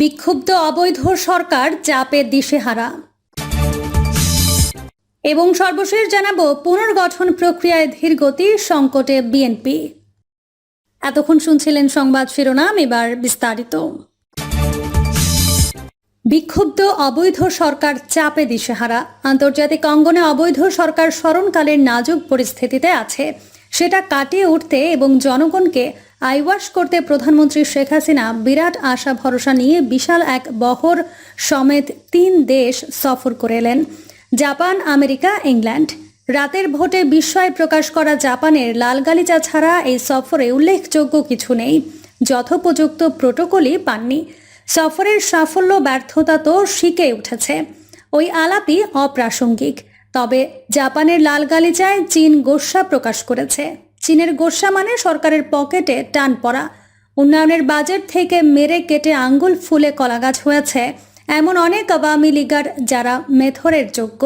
বিক্ষুব্ধ অবৈধ সরকার চাপে দিশেহারা। এবং সর্বশেষ জানাব, পুনর্গঠন প্রক্রিয়ায় ধীরগতি সংকটে বিএনপি। এতক্ষণ শুনছিলেন সংবাদ শিরোনাম, এবার বিস্তারিত। বিক্ষুব্ধ অবৈধ সরকার চাপে দিশেহারা। আন্তর্জাতিক অঙ্গনে অবৈধ সরকার স্মরণকালের নাজুক পরিস্থিতিতে আছে। সেটা কাটিয়ে উঠতে এবং জনগণকে আইওয়াশ করতে প্রধানমন্ত্রী শেখ হাসিনা বিরাট আশা ভরসা নিয়ে বিশাল এক বহর সমেত তিন দেশ সফর করে এলেন। Japan, America, England. রাতের ভোটে বিস্ময় প্রকাশ করা জাপানের লাল গালিচা ছাড়া এই সফরে উল্লেখযোগ্য কিছু নেই। যথোপযুক্ত প্রোটোকলই পাননি। সফরের সাফল্য, ব্যর্থতা তো শিখে উঠেছে। ওই আলাপই অপ্রাসঙ্গিক। তবে জাপানের লাল গালিচায় চীন গোস্বা প্রকাশ করেছে। চীনের গোস্বা মানে সরকারের পকেটে টান পড়া। উন্নয়নের বাজেট থেকে মেরে কেটে আঙ্গুল ফুলে কলাগাছ হয়েছে এমন অনেক আওয়ামী লীগার যারা মেথরের যোগ্য।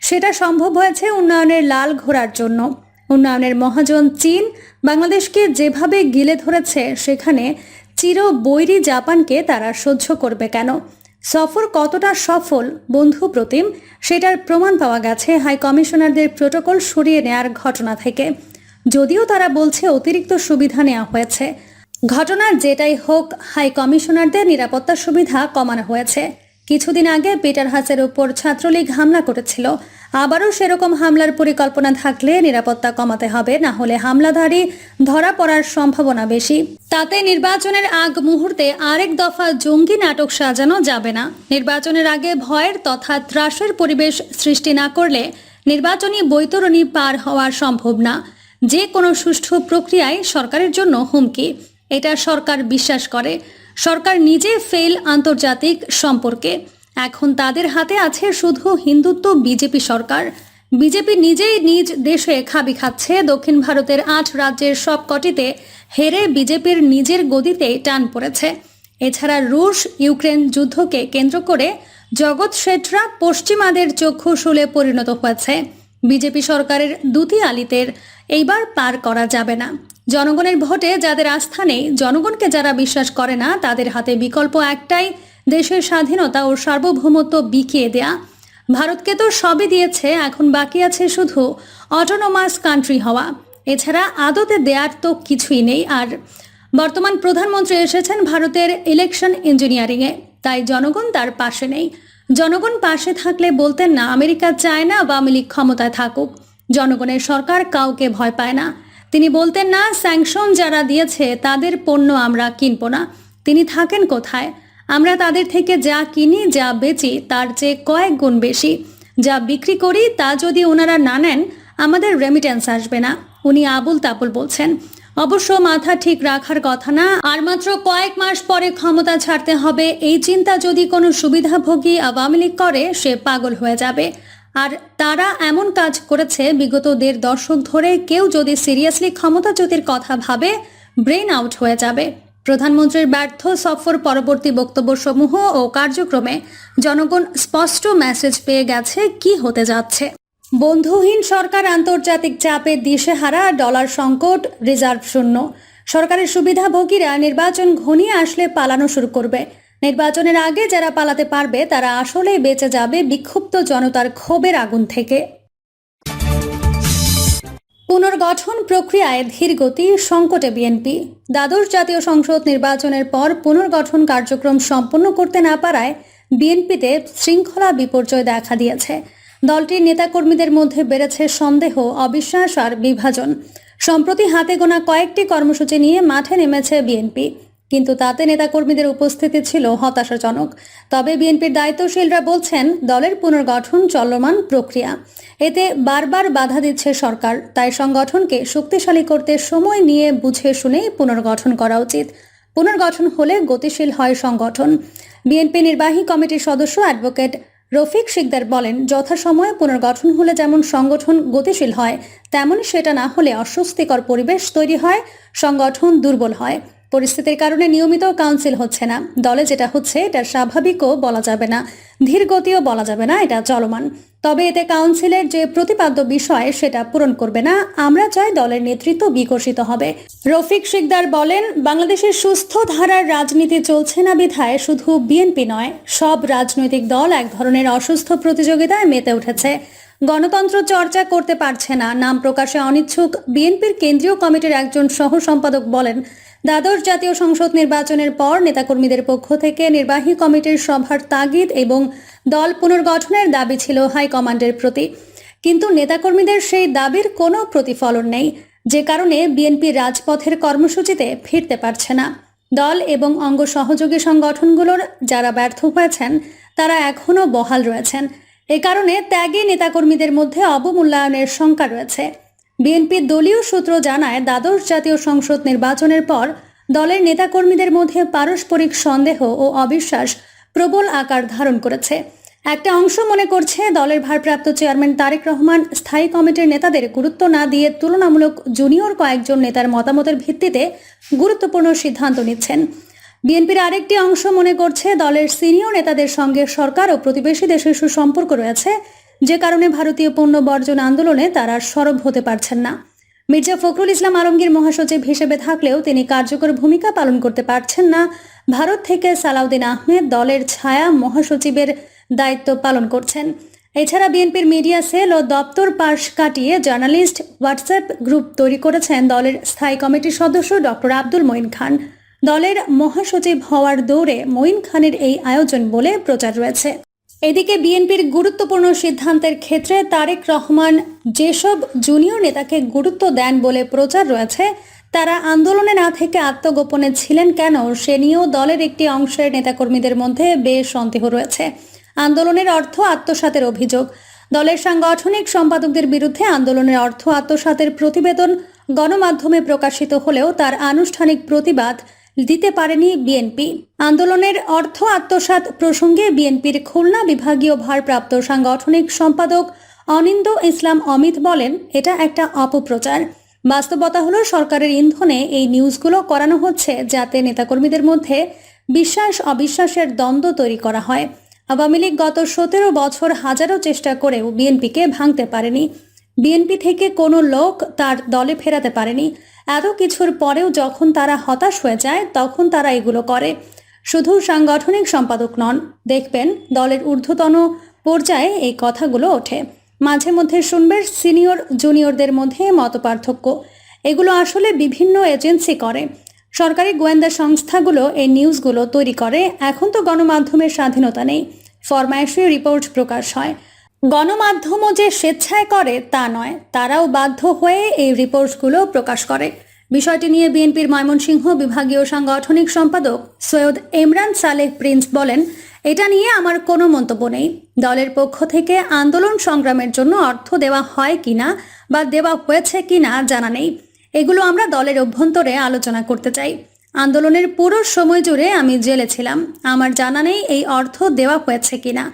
সেটা সম্ভব হয়েছে উন্নয়নের লাল ঘোড়ার জন্য। উন্নয়নের মহাজন চীন বাংলাদেশকে যেভাবে গিলে ধরেছে, সেখানে চির বৈরী জাপানকে তারা সহ্য করবে কেন? সফর কতটা সফল? বন্ধু প্রতিম, সেটার প্রমাণ পাওয়া গেছে হাই কমিশনারদের প্রোটোকল সরিয়ে নেয়ার ঘটনা থেকে। যদিও তারা বলছে অতিরিক্ত সুবিধা নেওয়া হয়েছে। ঘটনার যেটাই হোক, হাই কমিশনারদের নিরাপত্তা সুবিধা কমানো হয়েছে। কিছুদিন আগে পিটার হাসের উপর ছাত্রলীগ হামলা করেছিল। আবারও সেরকম হামলার পরিকল্পনা থাকলে নিরাপত্তা কমাতে হবে, না হলে হামলাধারী ধরা পড়ার সম্ভাবনা বেশি। তাতে নির্বাচনের আগ মুহূর্তে আরেক দফা জঙ্গি নাটক সাজানো যাবে না। নির্বাচনের আগে ভয়ের তথা ত্রাসের পরিবেশ সৃষ্টি না করলে নির্বাচনী বৈতরণী পার হওয়া সম্ভব না। যে কোনো সুষ্ঠু প্রক্রিয়ায় সরকারের জন্য হুমকি। এটা সরকার বিশ্বাস করে। সরকার নিজে ফেল আন্তর্জাতিক সম্পর্কে। এখন তাদের হাতে আছে শুধু হিন্দুত্ব, বিজেপি সরকার। বিজেপি নিজেই নিজ দেশে খাবি খাচ্ছে। দক্ষিণ ভারতের আট রাজ্যের সব কটিতে হেরে বিজেপির নিজের গদিতে টান পড়েছে। এছাড়া রুশ ইউক্রেন যুদ্ধকে কেন্দ্র করে জগৎ শেঠরা পশ্চিমাদের চক্ষু শুলে পরিণত হয়েছে। বিজেপি সরকারের দুটি আলিতের এইবার পার করা যাবে না। জনগণের ভোটে যাদের আস্থা নেই, জনগণকে যারা বিশ্বাস করে না, তাদের হাতে বিকল্প একটাই, দেশের স্বাধীনতা ও সার্বভৌমত্ব বিকিয়ে দেয়া। ভারতকে তো সবই দিয়েছে, এখন বাকি আছে শুধু অটোনোমাস কান্ট্রি হওয়া। এছাড়া আদতে দেয়ার তো কিছুই নেই, আর বর্তমান প্রধানমন্ত্রী এসেছেন ভারতের ইলেকশন ইঞ্জিনিয়ারিংয়ে তাই জনগণ তার পাশে নেই। জনগণ পাশে থাকলে বলতেন না, আমেরিকা চায় না আওয়ামী লীগ ক্ষমতায় থাকুক। জনগণের সরকার কাউকে ভয় পায় না। তিনি বলতেন, না, স্যাংশন যারা দিয়েছে, তাদের পণ্য আমরা কিনব না। তিনি থাকেন কোথায়? আমরা তাদের থেকে যা কিনি, যা বেচি, তার চেয়ে কয়েক গুণ বেশি। যা বিক্রি করি, তা যদি ওনারা না নেন, আমাদের রেমিটেন্স আসবে না। উনি আবুল তাবুল বলছেন। অবশ্য মাথা ঠিক রাখার কথা না, আর মাত্র কয়েক মাস পরে ক্ষমতা ছাড়তে হবে। এই চিন্তা যদি কোনো সুবিধাভোগী আওয়ামী লীগ করে, সে পাগল হয়ে যাবে। আর তারা এমন কাজ করেছে বিগত দেড় দশক ধরে কেউ যদি সিরিয়াসলি ক্ষমতাচ্যুতির কথা ভাবে ব্রেন আউট হয়ে যাবে। প্রধানমন্ত্রীর ব্যর্থ সফর পরবর্তী বক্তব্যসমূহ ও কার্যক্রমে জনগণ স্পষ্ট মেসেজ পেয়ে গেছে কি হতে যাচ্ছে। বন্ধুহীন সরকার আন্তর্জাতিক চাপে দিশেহারা ডলার সংকট রিজার্ভ শূন্য। সরকারের সুবিধাভোগীরা নির্বাচন ঘনিয়ে আসলে পালানো শুরু করবে। নির্বাচনের আগে যারা পালাতে পারবে, তারা আসলেই বেঁচে যাবে বিক্ষুব্ধ জনতার ক্ষোভের আগুন থেকে। পুনর্গঠন প্রক্রিয়ায় ধীরগতি সংকটে বিএনপি। দ্বাদশ জাতীয় সংসদ নির্বাচনের পর পুনর্গঠন কার্যক্রম সম্পন্ন করতে না পারায় বিএনপিতে শৃঙ্খলা বিপর্যয় দেখা দিয়েছে। দলটির নেতাকর্মীদের মধ্যে বেড়েছে সন্দেহ, অবিশ্বাস আর বিভাজন। সম্প্রতি হাতে গোনা কয়েকটি কর্মসূচি নিয়ে মাঠে নেমেছে বিএনপি। কিন্তু তাতে নেতাকর্মীদের উপস্থিতি ছিল হতাশাজনক। তবে বিএনপির দায়িত্বশীলরা বলছেন, দলের পুনর্গঠন চলমান প্রক্রিয়া। এতে বারবার বাধা দিচ্ছে সরকার। তাই সংগঠনকে শক্তিশালী করতে সময় নিয়ে বুঝে শুনেই পুনর্গঠন করা উচিত। পুনর্গঠন হলে গতিশীল হয় সংগঠন। বিএনপি নির্বাহী কমিটির সদস্য অ্যাডভোকেট রফিক শিকদার বলেন, যথাসময়ে পুনর্গঠন হলে যেমন সংগঠন গতিশীল হয় তেমন সেটা না হলে অস্বস্তিকর পরিবেশ তৈরি হয়, সংগঠন দুর্বল হয়। পরিস্থিতির কারণে নিয়মিত কাউন্সিল হচ্ছে না। দলে যেটা হচ্ছে, এটা স্বাভাবিকও বলা যাবে না। ধীর গতিও বলা যাবে না, এটা চলমান। তবে এতে কাউন্সিলের যে প্রতিপাদ্য বিষয়, সেটা পূরণ করবে না। আমরা চাই দলের নেতৃত্ব বিকশিত হবে। রফিক শিকদার বলেন, বাংলাদেশের সুস্থ ধারার রাজনীতি চলছে না বিধায়, শুধু বিএনপি নয়, সব রাজনৈতিক দল এক ধরনের অসুস্থ প্রতিযোগিতায় মেতে উঠেছে। গণতন্ত্র চর্চা করতে পারছে না। নাম প্রকাশে অনিচ্ছুক বিএনপির কেন্দ্রীয় কমিটির একজন সহ সম্পাদক বলেন দ্বাদশ জাতীয় সংসদ নির্বাচনের পর নেতাকর্মীদের পক্ষ থেকে নির্বাহী কমিটির সভার তাগিদ এবং দল পুনর্গঠনের দাবি ছিল হাইকমান্ডের প্রতি। কিন্তু নেতাকর্মীদের সেই দাবির কোনো প্রতিফলন নেই। যে কারণে বিএনপি রাজপথের কর্মসূচিতে ফিরতে পারছে না। দল এবং অঙ্গ সহযোগী সংগঠনগুলোর যারা ব্যর্থ হয়েছেন, তারা এখনও বহাল রয়েছেন। এ কারণে ত্যাগী নেতাকর্মীদের মধ্যে অবমূল্যায়নের শঙ্কা রয়েছে। বিএনপির দলীয় সূত্র জানায়, দ্বাদশ জাতীয় সংসদ নির্বাচনের পর দলের নেতাকর্মীদের মধ্যে পারস্পরিক সন্দেহ ও অবিশ্বাস প্রবল আকার ধারণ করেছে। একটা অংশ মনে করছে, দলের ভারপ্রাপ্ত চেয়ারম্যান তারেক রহমান স্থায়ী কমিটির নেতাদের গুরুত্ব না দিয়ে তুলনামূলক জুনিয়র কয়েকজন নেতার মতামতের ভিত্তিতে গুরুত্বপূর্ণ সিদ্ধান্ত নিচ্ছেন। বিএনপির আরেকটি অংশ মনে করছে, দলের সিনিয়র নেতাদের সঙ্গে সরকার ও প্রতিবেশী দেশের সুসম্পর্ক রয়েছে যে কারণে ভারতীয় পণ্য বর্জন আন্দোলনে তারা সরব হতে পারছেন না। মির্জা ফখরুল ইসলাম আলমগীর মহাসচিব হিসেবে থাকলেও তিনি কার্যকর ভূমিকা পালন করতে পারছেন না। ভারত থেকে সালাউদ্দিন আহমেদ দলের ছায়া মহাসচিবের দায়িত্ব পালন করছেন। এছাড়া বিএনপির মিডিয়া সেল ও দপ্তর পাশ কাটিয়ে জার্নালিস্ট হোয়াটসঅ্যাপ গ্রুপ তৈরি করেছেন দলের স্থায়ী কমিটির সদস্য ডক্টর আব্দুল মঈন খান। দলের মহাসচিব হওয়ার দৌড়ে মঈন খানের এই আয়োজন বলে প্রচার রয়েছে। এদিকে বিএনপির গুরুত্বপূর্ণ সিদ্ধান্তের ক্ষেত্রে তারেক রহমান যেসব জুনিয়র নেতাকে গুরুত্ব দেন বলে প্রচার রয়েছে, তারা আন্দোলনে না থেকে আত্মগোপনে ছিলেন কেন? সে নিয়েও দলের একটি অংশের নেতাকর্মীদের মধ্যে বেশ সন্দেহ রয়েছে। আন্দোলনের অর্থ আত্মসাতের অভিযোগ। দলের সাংগঠনিক সম্পাদকদের বিরুদ্ধে আন্দোলনের অর্থ আত্মসাতের প্রতিবেদন গণমাধ্যমে প্রকাশিত হলেও তার আনুষ্ঠানিক প্রতিবাদ দিতে পারেনি বিএনপি। আন্দোলনের অর্থ আত্মসাৎ প্রসঙ্গে বিএনপির খুলনা বিভাগীয় ভারপ্রাপ্ত সাংগঠনিক সম্পাদক অনিন্দ ইসলাম অমিত বলেন, এটা একটা অপপ্রচার। বাস্তবতা হলো সরকারের ইন্ধনে এই নিউজগুলো করানো হচ্ছে যাতে নেতাকর্মীদের মধ্যে বিশ্বাস অবিশ্বাসের দ্বন্দ্ব তৈরি করা হয়। আওয়ামী লীগ গত সতেরো বছর হাজারো চেষ্টা করেও বিএনপিকে ভাঙতে পারেনি। বিএনপি থেকে কোনো লোক তার দলে ফেরাতে পারেনি। এত কিছুর পরেও যখন তারা হতাশ হয়ে যায়, তখন তারা এগুলো করে। শুধু সাংগঠনিক সম্পাদক নন, দেখবেন দলের ঊর্ধ্বতন পর্যায়ে এই কথাগুলো ওঠে। মাঝে মধ্যে শুনবেন সিনিয়র, জুনিয়রদের মধ্যে মতপার্থক্য। এগুলো আসলে বিভিন্ন এজেন্সি করে। সরকারি গোয়েন্দা সংস্থাগুলো এই নিউজগুলো তৈরি করে। এখন তো গণমাধ্যমের স্বাধীনতা নেই। ফরমায়েশে রিপোর্ট প্রকাশ হয়। গণমাধ্যমও যে স্বেচ্ছায় করে তা নয়, তারাও বাধ্য হয়ে এই রিপোর্টগুলো প্রকাশ করে। বিষয়টি নিয়ে বিএনপির ময়মনসিংহ বিভাগীয় সাংগঠনিক সম্পাদক সৈয়দ ইমরান সালেহ প্রিন্স বলেন, এটা নিয়ে আমার কোনো মন্তব্য নেই। দলের পক্ষ থেকে আন্দোলন সংগ্রামের জন্য অর্থ দেওয়া হয় কিনা বা দেওয়া হয়েছে কিনা জানা নেই। এগুলো আমরা দলের অভ্যন্তরে আলোচনা করতে চাই। আন্দোলনের পুরো সময় জুড়ে আমি জেলে ছিলাম। আমার জানা নেই এই অর্থ দেওয়া হয়েছে কিনা।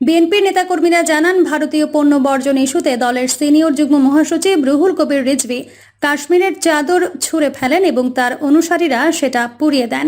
বিএনপির নেতাকর্মীরা জানান, ভারতীয় পণ্য বর্জন ইস্যুতে দলের সিনিয়র যুগ্ম মহাসচিব রুহুল কবির রিজভি কাশ্মীরের চাদর ছুঁড়ে ফেলেন এবং তার অনুসারীরা সেটা পুড়িয়ে দেন।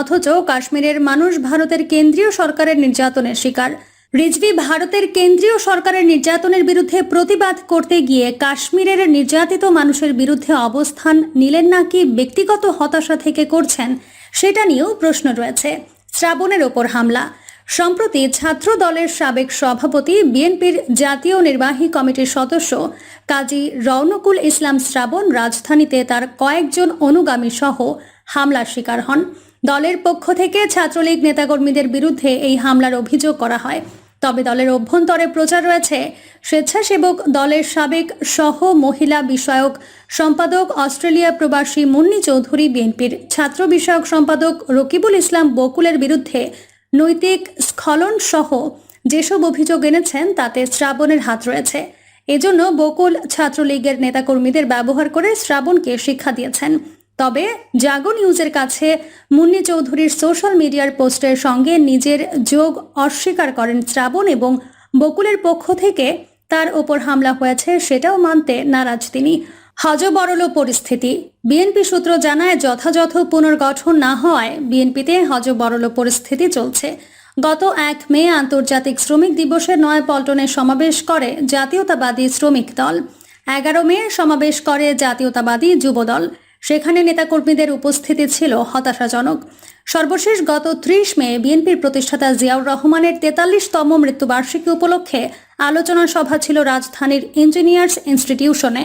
অথচ কাশ্মীরের মানুষ ভারতের কেন্দ্রীয় সরকারের নির্যাতনের শিকার। রিজভি ভারতের কেন্দ্রীয় সরকারের নির্যাতনের বিরুদ্ধে প্রতিবাদ করতে গিয়ে কাশ্মীরের নির্যাতিত মানুষের বিরুদ্ধে অবস্থান নিলেন নাকি ব্যক্তিগত হতাশা থেকে করছেন, সেটা নিয়েও প্রশ্ন রয়েছে। শ্রাবণের ওপর হামলা সম্প্রতি ছাত্র দলের সাবেক সভাপতি বিএনপির জাতীয় নির্বাহী কমিটির সদস্য কাজী রৌনকুল ইসলাম শ্রাবণ রাজধানীতে তার কয়েকজন অনুগামী সহ হামলার শিকার হন। দলের পক্ষ থেকে ছাত্রলীগ নেতাকর্মীদের বিরুদ্ধে এই হামলার অভিযোগ করা হয়। তবে দলের অভ্যন্তরে প্রচার রয়েছে স্বেচ্ছাসেবক দলের সাবেক সহ মহিলা বিষয়ক সম্পাদক অস্ট্রেলিয়া প্রবাসী মুন্নি চৌধুরী বিএনপির ছাত্র বিষয়ক সম্পাদক রকিবুল ইসলাম বকুলের বিরুদ্ধে নৈতিক স্খলন সহ যেসব অভিযোগ এনেছেন, তাতে শ্রাবণের হাত রয়েছে। এজন্য বকুল ছাত্রলীগের নেতাকর্মীদের ব্যবহার করে শ্রাবণকে শিক্ষা দিয়েছেন। তবে জাগো নিউজের কাছে মুন্নি চৌধুরীর সোশ্যাল মিডিয়ার পোস্টের সঙ্গে নিজের যোগ অস্বীকার করেন শ্রাবণ এবং বকুলের পক্ষ থেকে তার ওপর হামলা হয়েছে, সেটাও মানতে নারাজ তিনি। হজবরল পরিস্থিতি। বিএনপি সূত্র জানায়, যথাযথ পুনর্গঠন না হওয়ায় বিএনপিতে হজবরল পরিস্থিতি চলছে। গত এক মে আন্তর্জাতিক শ্রমিক দিবসে নয় পল্টনে সমাবেশ করে জাতীয়তাবাদী শ্রমিক দল। এগারো মে সমাবেশ করে জাতীয়তাবাদী যুবদল। সেখানে নেতাকর্মীদের উপস্থিতি ছিল হতাশাজনক। সর্বশেষ গত ত্রিশ মে বিএনপির প্রতিষ্ঠাতা জিয়াউর রহমানের তেতাল্লিশতম মৃত্যুবার্ষিকী উপলক্ষে আলোচনা সভা ছিল রাজধানীর ইঞ্জিনিয়ার্স ইনস্টিটিউশনে।